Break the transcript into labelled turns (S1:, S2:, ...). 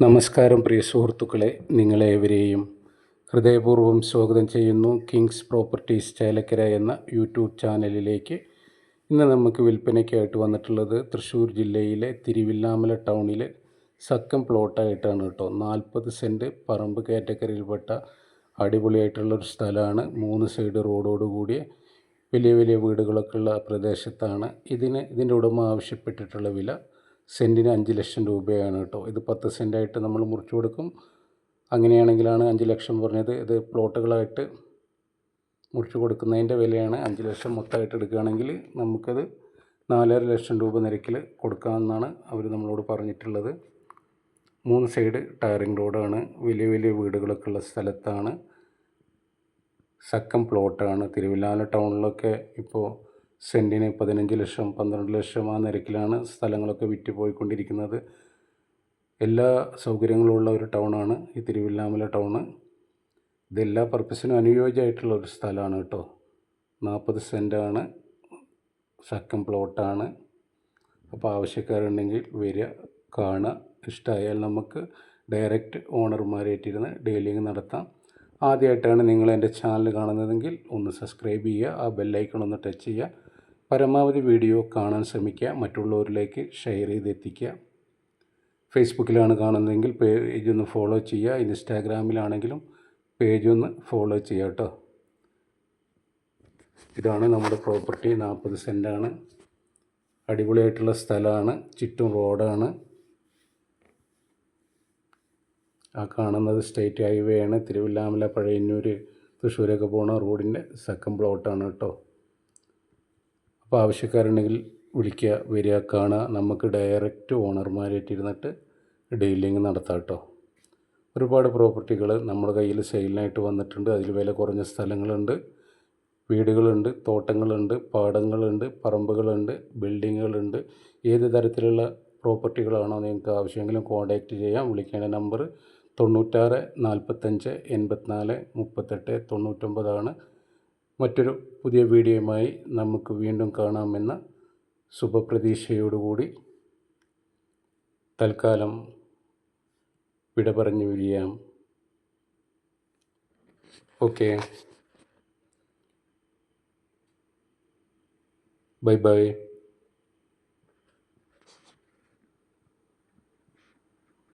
S1: നമസ്കാരം പ്രിയ സുഹൃത്തുക്കളെ നിങ്ങളേവരെയും ഹൃദയപൂർവം സ്വാഗതം ചെയ്യുന്നു കിങ്സ് പ്രോപ്പർട്ടീസ് ചേലക്കര എന്ന യൂട്യൂബ് ചാനലിലേക്ക്. ഇന്ന് നമുക്ക് വിൽപ്പനയ്ക്കായിട്ട് വന്നിട്ടുള്ളത് തൃശ്ശൂർ ജില്ലയിലെ തിരുവില്ലാമല ടൗണിലെ സക്കം പ്ലോട്ടായിട്ടാണ് കേട്ടോ. നാൽപ്പത് സെന്റ് പറമ്പ് കാറ്റഗറിയിൽപ്പെട്ട അടിപൊളിയായിട്ടുള്ളൊരു സ്ഥലമാണ്. മൂന്ന് സൈഡ് റോഡോട് കൂടിയ വലിയ വലിയ വീടുകളൊക്കെ ഉള്ള പ്രദേശത്താണ്. ഇതിന് ഇതിന്റെ ഉടമ ആവശ്യപ്പെട്ടിട്ടുള്ള വില സെന്റിന് അഞ്ച് ലക്ഷം രൂപയാണ് കേട്ടോ. ഇത് പത്ത് സെന്റായിട്ട് നമ്മൾ മുറിച്ചു കൊടുക്കും. അങ്ങനെയാണെങ്കിലാണ് അഞ്ച് ലക്ഷം പറഞ്ഞത്. ഇത് പ്ലോട്ടുകളായിട്ട് മുറിച്ചു കൊടുക്കുന്നതിന്റെ വിലയാണ്. അഞ്ച് ലക്ഷം മൊത്തമായിട്ട് എടുക്കുകയാണെങ്കിൽ നമുക്കത് നാലര ലക്ഷം രൂപ നിരക്കിൽ കൊടുക്കാമെന്നാണ് അവർ നമ്മളോട് പറഞ്ഞിട്ടുള്ളത്. മൂന്ന് സൈഡ് ടയറിംഗ് റോഡാണ്. വലിയ വലിയ വീടുകളൊക്കെ ഉള്ള സ്ഥലത്താണ്. സക്കം പ്ലോട്ടാണ്. തിരുവല്ലാല ടൗണിലൊക്കെ ഇപ്പോൾ സെന്റിന് പതിനഞ്ച് ലക്ഷം പന്ത്രണ്ട് ലക്ഷം ആ നിരക്കിലാണ് സ്ഥലങ്ങളൊക്കെ വിറ്റ് പോയിക്കൊണ്ടിരിക്കുന്നത്. എല്ലാ സൗകര്യങ്ങളുള്ള ഒരു ടൗണാണ് ഈ തിരുവില്ലാമല ടൗണ്. ഇതെല്ലാ പർപ്പസിനും അനുയോജ്യമായിട്ടുള്ള ഒരു സ്ഥലമാണ് കേട്ടോ. നാൽപ്പത് സെന്റാണ് സക്കം പ്ലോട്ടാണ് അപ്പോൾ ആവശ്യക്കാരുണ്ടെങ്കിൽ വരിക കാണുക. ഇഷ്ടമായാൽ നമുക്ക് ഡയറക്റ്റ് ഓണർമാരായിട്ടിരുന്ന് ഡീലിംഗ് നടത്താം. ആദ്യമായിട്ടാണ് നിങ്ങൾ എന്റെ ചാനൽ കാണുന്നതെങ്കിൽ ഒന്ന് സബ്സ്ക്രൈബ് ചെയ്യുക ആ ബെല്ലൈക്കൺ ഒന്ന് ടച്ച് ചെയ്യുക. പരമാവധി വീഡിയോ കാണാൻ ശ്രമിക്കുക മറ്റുള്ളവരിലേക്ക് ഷെയർ ചെയ്ത് എത്തിക്കുക ഫേസ്ബുക്കിലാണ് കാണുന്നതെങ്കിൽ പേജ് ഒന്ന് ഫോളോ ചെയ്യുക ഇൻസ്റ്റാഗ്രാമിലാണെങ്കിലും പേജ് ഒന്ന് ഫോളോ ചെയ്യുക കേട്ടോ ഇതാണ് നമ്മുടെ പ്രോപ്പർട്ടി നാൽപ്പത് സെന്റാണ് അടിപൊളിയായിട്ടുള്ള സ്ഥലമാണ് ചുറ്റും റോഡാണ് ആ കാണുന്നത് സ്റ്റേറ്റ് ഹൈവേ ആണ് തിരുവില്ലാമല പഴയന്നൂർ തൃശ്ശൂരൊക്കെ പോകുന്ന റോഡിന്റെ സെക്കൻഡ് പ്ലോട്ടാണ് കേട്ടോ അപ്പോൾ ആവശ്യക്കാരുണ്ടെങ്കിൽ വിളിക്കുക വരിക കാണുക. നമുക്ക് ഡയറക്റ്റ് ഓണർമാരായിട്ട് ഇരുന്നിട്ട് ഡീലിംഗ് നടത്താം കേട്ടോ. ഒരുപാട് പ്രോപ്പർട്ടികൾ നമ്മുടെ കയ്യിൽ സെയിലിനായിട്ട് വന്നിട്ടുണ്ട്. അതിൽ വില കുറഞ്ഞ സ്ഥലങ്ങളുണ്ട്. വീടുകളുണ്ട് തോട്ടങ്ങളുണ്ട് പാടങ്ങളുണ്ട് പറമ്പുകളുണ്ട് ബിൽഡിങ്ങുകളുണ്ട് ഏത് തരത്തിലുള്ള പ്രോപ്പർട്ടികളാണോ നിങ്ങൾക്ക് ആവശ്യമെങ്കിലും കോൺടാക്റ്റ് ചെയ്യാം. വിളിക്കേണ്ട നമ്പർ തൊണ്ണൂറ്റാറ് നാൽപ്പത്തഞ്ച് എൺപത്തിനാല് മുപ്പത്തെട്ട് തൊണ്ണൂറ്റൊമ്പതാണ്. മറ്റൊരു പുതിയ വീഡിയോയുമായി നമുക്ക് വീണ്ടും കാണാമെന്ന ശുഭപ്രതീക്ഷയോടുകൂടി തൽക്കാലം വിട പറഞ്ഞു വിരിയാം. ഓക്കെ. Bye bye.